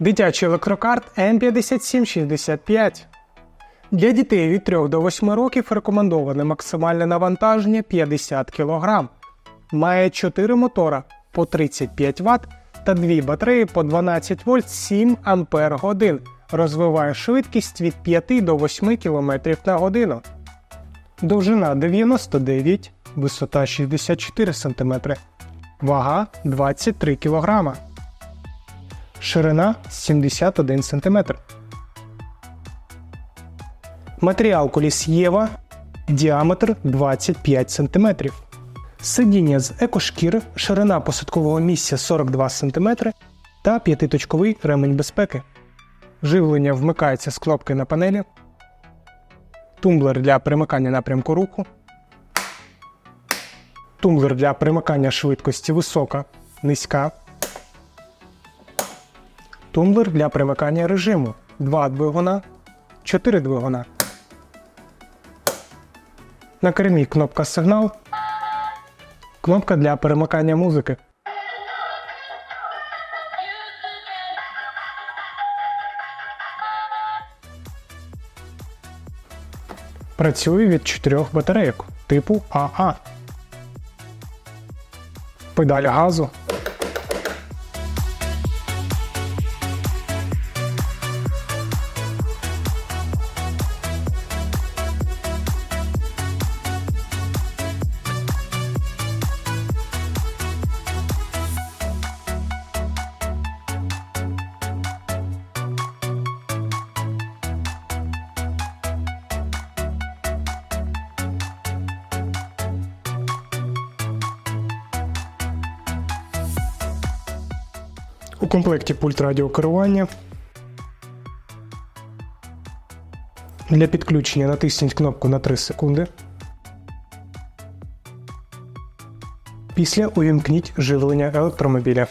Дитячий електрокарт М5765. Для дітей від 3 до 8 років рекомендоване максимальне навантаження 50 кг. Має 4 мотора по 35 Вт та 2 батареї по 12 вольт 7 Ампер годин. Розвиває швидкість від 5 до 8 км на годину. Довжина 99, висота 64 см, вага 23 кг, ширина 71 см. Матеріал коліс Єва, діаметр 25 см. Сидіння з екошкіри, ширина посадкового місця 42 см та п'ятиточковий ремень безпеки. Живлення вмикається з кнопки на панелі. Тумблер для примикання напрямку руху. Тумблер для примикання швидкості висока, низька. Тумблер для примикання режиму. Два двигуна, 4 двигуна. На кермі кнопка сигнал. Кнопка для перемикання музики. Працює від чотирьох батарейок типу АА. Педаль газу. У комплекті пульт радіокерування. Для підключення натисніть кнопку на 3 секунди. Після увімкніть живлення електромобіля.